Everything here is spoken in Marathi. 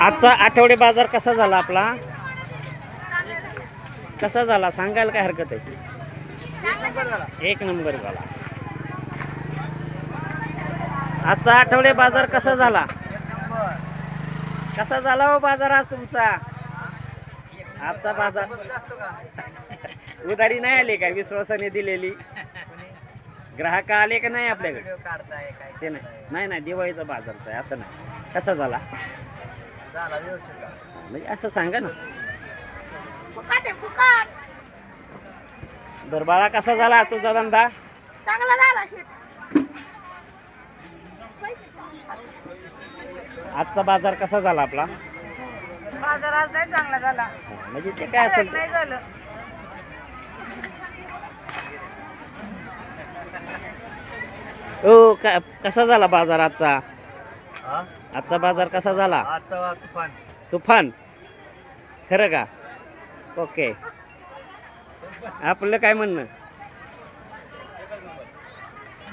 आजचा आठवडे बाजार कसा झाला आपला? कसा झाला? सांगायला काय हरकत आहे? एक नंबर झाला. आजचा आठवडे बाजार कसा झाला? कसा झाला हो बाजार आज तुमचा? आजचा बाजार? उधारी नाही आली काय? विश्वासाने दिलेली. ग्राहक आले का नाही आपल्याकडे? ते नाही. नाही नाही दिवाळीचा बाजारचा आहे. असं नाही. कसा झाला? म्हणजे असं सांगा ना. फुकट आहे फुकट. बरं बाळा कसा झाला तुझा धंदा? चांगला झाला शेट. आजचा बाजार कसा झाला आपला? बाजार आज नाही चांगला झाला. म्हणजे ते काय असेल? नाही झालं. हो का कसा झाला बाजार आजचा? आजचा बाजार कसा झाला? आजचा वा तुफान. तुफान? खरं का? ओके. आपलं काय म्हणणं?